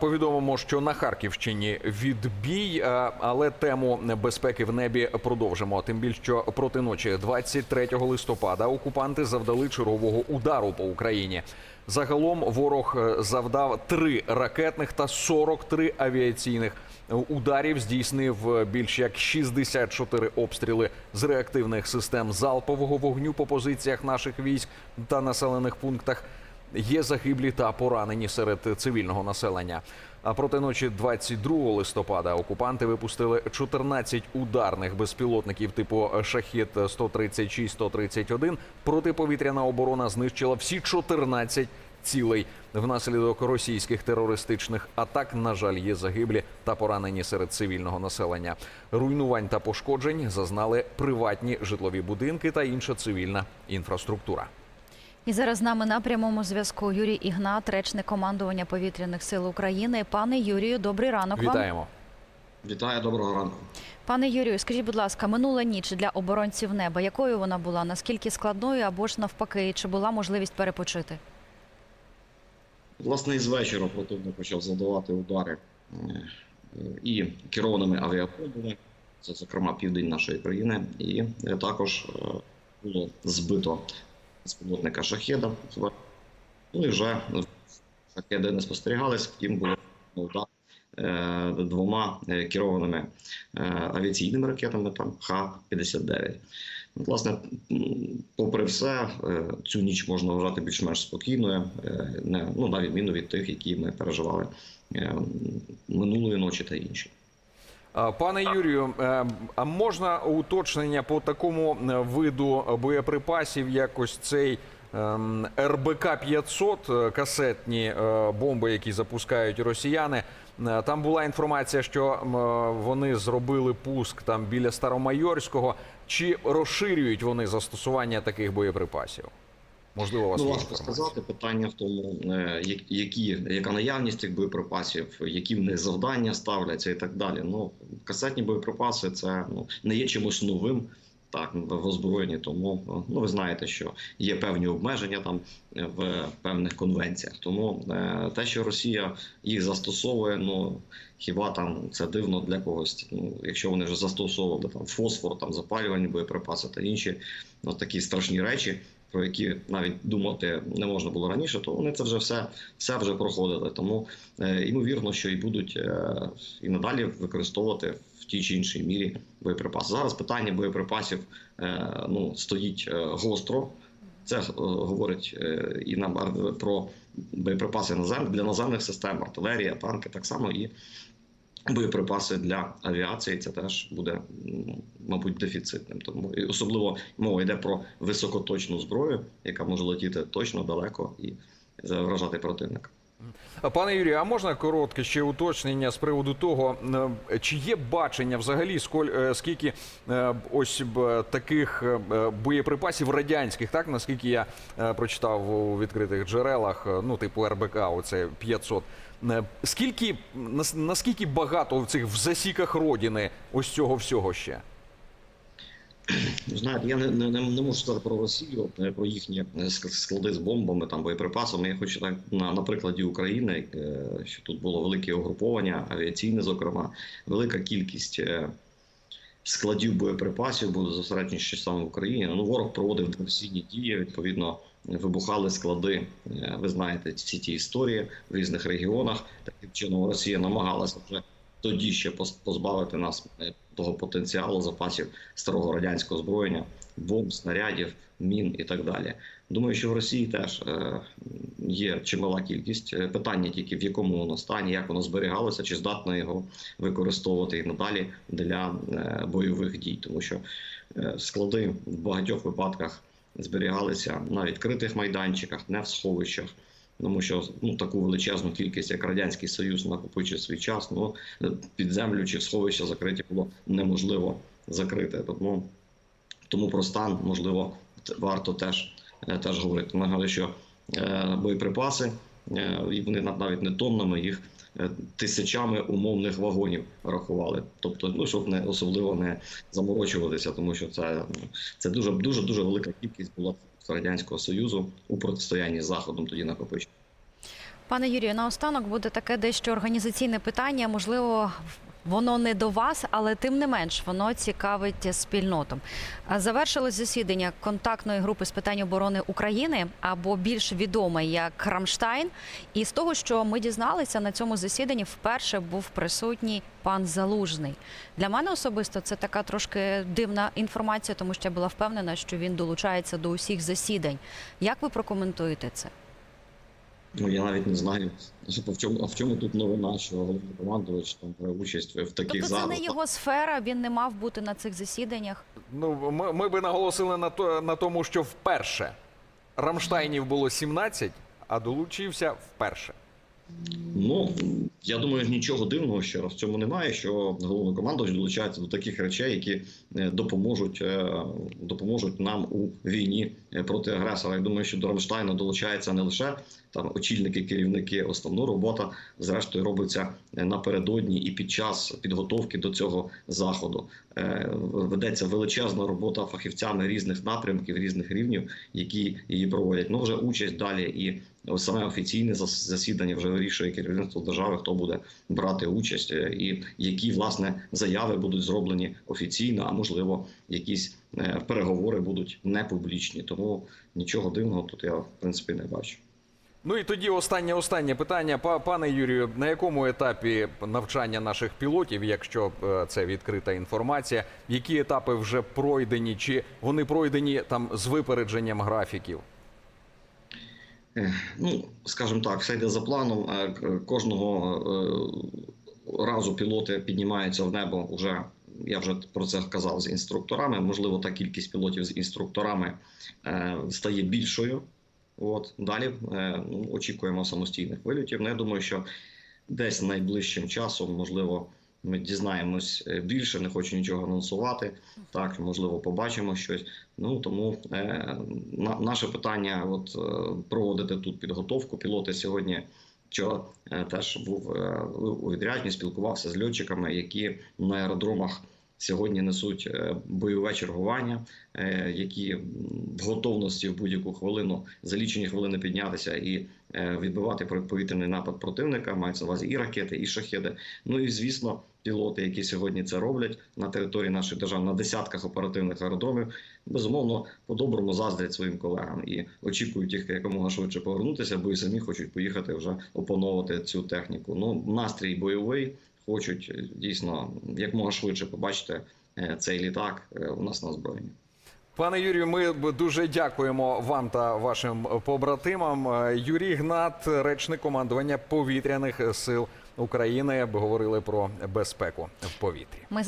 Повідомимо, що на Харківщині відбій, але тему безпеки в небі продовжимо. Тим більше, що проти ночі, 23 листопада, окупанти завдали чергового удару по Україні. Загалом ворог е, завдав три ракетних та 43 авіаційних ударів. Здійснив е, більш як 64 обстріли з реактивних систем залпового вогню по позиціях наших військ та населених пунктах. Є загиблі та поранені серед цивільного населення. А проти ночі 22 листопада окупанти випустили 14 ударних безпілотників типу шахід 136-131. Протиповітряна оборона знищила всі 14 цілей. Внаслідок російських терористичних атак, на жаль, є загиблі та поранені серед цивільного населення. Руйнувань та пошкоджень зазнали приватні житлові будинки та інша цивільна інфраструктура. І зараз з нами на прямому зв'язку Юрій Ігнат, речник командування повітряних сил України. Пане Юрію, добрий ранок вам. Вітаємо. Вітаю, доброго ранку. Пане Юрію, скажіть, будь ласка, минула ніч для оборонців неба. Якою вона була? Наскільки складною або ж навпаки, чи була можливість перепочити? Власне, із вечора противник почав завдавати удари е, і керованими авіабомбами, це, зокрема, південь нашої країни, і е, також е, було збито безпілотника шахеда. Ну і вже шахеди не спостерігались, втім було удар е, двома е, керованими е, авіаційними ракетами, там Х-59. Ну, Власне, попри все, цю ніч можна вважати більш-менш спокійною, не, ну, на відміну від тих, які ми переживали минулої ночі та інші. А, Пане Юрію, е, а можна уточнення по такому е, виду боєприпасів, як ось цей ем, РБК 500 е, касетні е, бомби, які запускають росіяни? Е, Там була інформація, що е, вони зробили пуск там біля Старомайорського. Чи розширюють вони застосування таких боєприпасів? Можливо, у вас Ну, важко сказати. Питання в тому, е, які, яка наявність цих боєприпасів, які в них завдання ставляться і так далі. Ну, касетні боєприпаси це ну, не є чимось новим. Так, в озброєнні, тому ну ви знаєте, що є певні обмеження там е, в певних конвенціях. Тому е, те, що Росія їх застосовує, ну хіба там це дивно для когось. Ну, якщо вони вже застосовували там фосфор, там запалювальні боєприпаси та інші ну, такі страшні речі, про які навіть думати не можна було раніше, то вони це вже все, все вже проходили. Тому е, ймовірно, що і будуть е, і надалі використовувати в тій чи іншій мірі боєприпаси. Зараз питання боєприпасів е, ну, стоїть гостро. Це говорить і нам про боєприпаси назем для наземних систем, артилерія, танки так само і боєприпаси для авіації. Це теж буде, мабуть, дефіцитним. Тому і особливо мова йде про високоточну зброю, яка може летіти точно далеко і вражати противника. Пане Юрію, а можна коротке ще уточнення з приводу того, е, чи є бачення взагалі, е, скільки е, ось таких боєприпасів радянських, так наскільки я прочитав у відкритих джерелах, ну типу РБК, оце 500. Е, Скільки наскільки багато в цих в засіках родини ось цього всього ще? Знаєте, я не, не, не можу сказати про Росію, е, про їхні е, склади з бомбами, там боєприпасами. Я хочу так на, на прикладі України, е, що тут було велике угруповання, авіаційне, зокрема, велика кількість складів боєприпасів були зосереджені ще саме в Україні. Ну, ворог проводив диверсійні дії. Відповідно, вибухали склади. Ви знаєте всі ті історії в різних регіонах. Таким чином Росія намагалася вже тоді ще позбавити нас е, того потенціалу запасів старого радянського озброєння, бомб, снарядів, мін і так далі. Думаю, що в Росії теж е, є чимала кількість Е, питання тільки в якому воно стані, як воно зберігалося, чи здатно його використовувати і надалі для бойових дій, тому що склади в багатьох випадках зберігалися на відкритих майданчиках, не в сховищах. Тому що ну таку величезну кількість, як радянський союз, накопичив свій час. Ну під землю чи в сховища закриті було неможливо закрити. Тому тому про стан можливо варто теж е, теж говорити. Нагадую, що е, боєприпаси е, і вони навіть не тоннами, їх тисячами умовних вагонів рахували. Тобто, ну щоб не особливо не заморочуватися, тому що це, це дуже дуже дуже велика кількість була радянського союзу у протистоянні з заходом тоді накопичення. Пане Юрію, наостанок буде таке дещо організаційне питання. Можливо, воно не до вас, але тим не менш воно цікавить спільноту. Завершилось засідання контактної групи з питань оборони України або більш відоме як Рамштайн. І з того, що ми дізналися на цьому засіданні, вперше був присутній пан Залужний. Для мене особисто це така трошки дивна інформація, тому що я була впевнена, що він долучається до усіх засідань. Як ви прокоментуєте це? Ну я навіть не знаю, в чому, а в чому тут новина, що головнокомандувач там бере участь в таких Тобто це не його сфера, він не мав бути на цих засіданнях. Ну, ми, ми би наголосили на, то, на тому, що вперше Рамштайнів було 17, а долучився вперше. Ну я думаю, нічого дивного ще раз в цьому немає. Що головнокомандувач долучається до таких речей, які е, допоможуть, е, допоможуть нам у війні е, проти агресора. Я думаю, що до Рамштайна долучається не лише там очільники, керівники. Основна робота зрештою робиться напередодні і під час підготовки до цього заходу. Ведеться величезна робота фахівцями різних напрямків, різних рівнів, які її проводять. Ну вже участь далі і саме офіційне зас- засідання вже вирішує керівництво держави, хто буде брати участь, е, і які власне заяви будуть зроблені офіційно, а можливо, якісь е, переговори будуть не публічні. Тому нічого дивного тут я в принципі не бачу. Ну і тоді останнє останнє питання. Па- Пане Юрію, на якому етапі навчання наших пілотів, якщо е, це відкрита інформація, які етапи вже пройдені, чи вони пройдені там з випередженням графіків? Е, Ну, скажімо так, все йде за планом. Е, Кожного е, разу пілоти піднімаються в небо. Уже я вже про це казав з інструкторами. Можливо, та кількість пілотів з інструкторами стає більшою. От далі ну, очікуємо самостійних вильотів. Ну, я думаю, що десь найближчим часом, можливо, ми дізнаємось е, більше. Не хочу нічого анонсувати. Так, можливо, побачимо щось. Ну тому е, на, наше питання, от е, проводити тут підготовку. Пілоти сьогодні. Вчора е, теж був е, у відрядженні, спілкувався з льотчиками, які на аеродромах сьогодні несуть е, бойове чергування, е, які в готовності в будь-яку хвилину за лічені хвилини піднятися і е, відбивати повітряний напад противника. Мається на увазі і ракети, і шахеди. Ну і звісно, пілоти, які сьогодні це роблять на території нашої держави на десятках оперативних аеродромів, безумовно по-доброму заздрять своїм колегам і очікують їх якомога швидше повернутися, бо і самі хочуть поїхати вже опановувати цю техніку. Ну настрій бойовий, хочуть е, дійсно якомога швидше побачити е, цей літак е, у нас на озброєнні. Пане Юрію, ми дуже дякуємо вам та вашим побратимам. Юрій Гнат, речник командування повітряних сил України, говорили про безпеку в повітрі. Ми